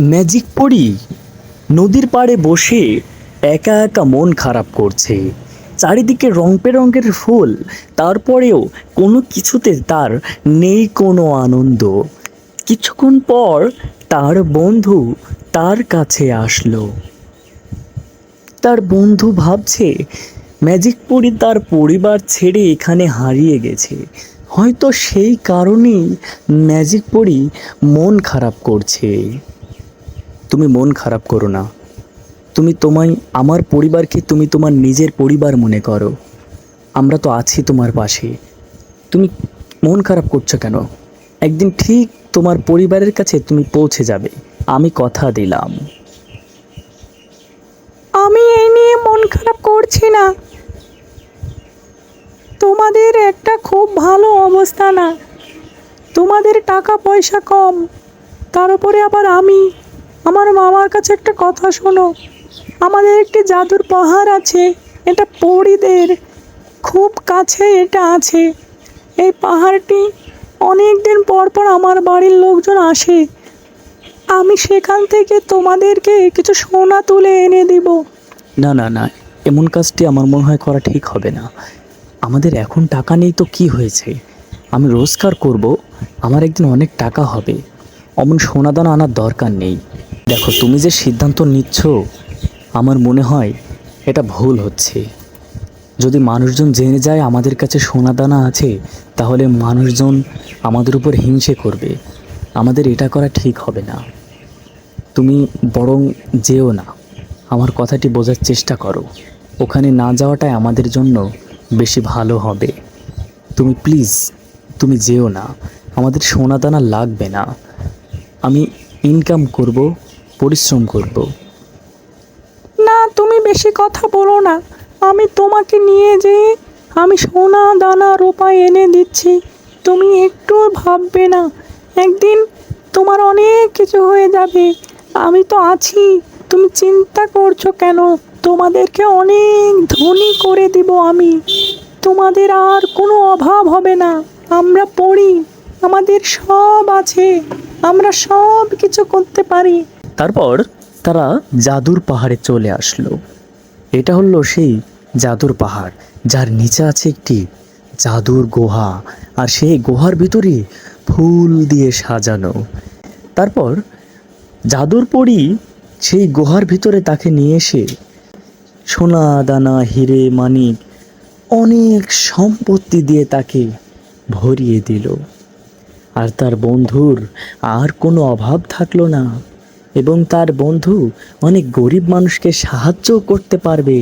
Magic পড়ি। নদীর পাড়ে বসে একা একা মন খারাপ করছে। চারিদিকে রং বেরঙের ফুল, তারপরেও কোনো কিছুতে তার নেই কোনো আনন্দ। কিছুক্ষণ পর তার বন্ধু তার কাছে আসলো। তার বন্ধু ভাবছে, ম্যাজিক পরি তার পরিবার ছেড়ে এখানে হারিয়ে গেছে। হয়তো সেই কারণেই ম্যাজিক পরি মন খারাপ করছে। তুমি মন খারাপ করো না। তুমি তোমায়, আমার পরিবারকে তুমি তোমার নিজের পরিবার মনে করো। আমরা তো আছি তোমার পাশে। তুমি মন খারাপ করছ কেন? একদিন ঠিক তোমার পরিবারের কাছে তুমি পৌঁছে যাবে। আমি কথা দিলাম। আমি এই নিয়ে মন খারাপ করছি না। তোমাদের একটা খুব ভালো অবস্থা না। তোমাদের টাকা পয়সা কম, তার উপরে আবার আমি। আমার মামার কাছে একটা কথা শোনো। আমাদের একটি জাদুর পাহাড় আছে, এটা পরিদের। খুব কাছে এটা আছে। এই পাহাড়টি অনেক দিন পর পর আমার বাড়ির লোকজন আসে। আমি সেখান থেকে তোমাদেরকে কিছু সোনা তুলে এনে দিব। না না না, এমন কাজটি আমার মনে হয় করা ঠিক হবে না। আমাদের এখন টাকা নেই তো কি হয়েছে? আমি রোজগার করব, আমার একদিন অনেক টাকা হবে। অমন সোনাদানা আনার দরকার নেই। দেখো, তুমি যে সিদ্ধান্ত নিচ্ছ, আমার মনে হয় এটা ভুল হচ্ছে। যদি মানুষজন জেনে যায় আমাদের কাছে সোনাদানা আছে, তাহলে মানুষজন আমাদের উপর হিংসে করবে। আমাদের এটা করা ঠিক হবে না। তুমি বরং যেও না। আমার কথাটি বোঝার চেষ্টা করো। ওখানে না যাওয়াটাই আমাদের জন্য বেশি ভালো হবে। তুমি প্লিজ, তুমি যেও না। আমাদের সোনাদানা লাগবে না। আমি ইনকাম করব পরিশ্রম করব। না, তুমি বেশি কথা বলো না। আমি তোমাকে নিয়ে যেয়ে আমি সোনা দানা রূপা এনে দিচ্ছি। তুমি একটু ভাববে না। একদিন তোমার অনেক কিছু হয়ে যাবে। আমি তো আছি। তুমি চিন্তা করছ কেন? তোমাদেরকে অনেক ধনী করে দিব আমি। তোমাদের আর কোনো অভাব হবে না। আমরা পড়ি। আমাদের সব আছে। আমরা সব কিছু করতে পারি। তারপর তারা জাদুর পাহাড়ে চলে আসলো। এটা হলো সেই জাদুর পাহাড়, যার নিচে আছে একটি জাদুর গুহা, আর সেই গুহার ভিতরে ফুল দিয়ে সাজানো। তারপর জাদুর পরি সেই গুহার ভিতরে তাকে নিয়ে এসে সোনা, দানা, হিরে, মানিক অনেক সম্পত্তি দিয়ে তাকে ভরিয়ে দিল। আর তার বন্ধুর আর কোনো অভাব থাকল না। এবং তার বন্ধু অনেক গরিব মানুষকে সাহায্য করতে পারবে।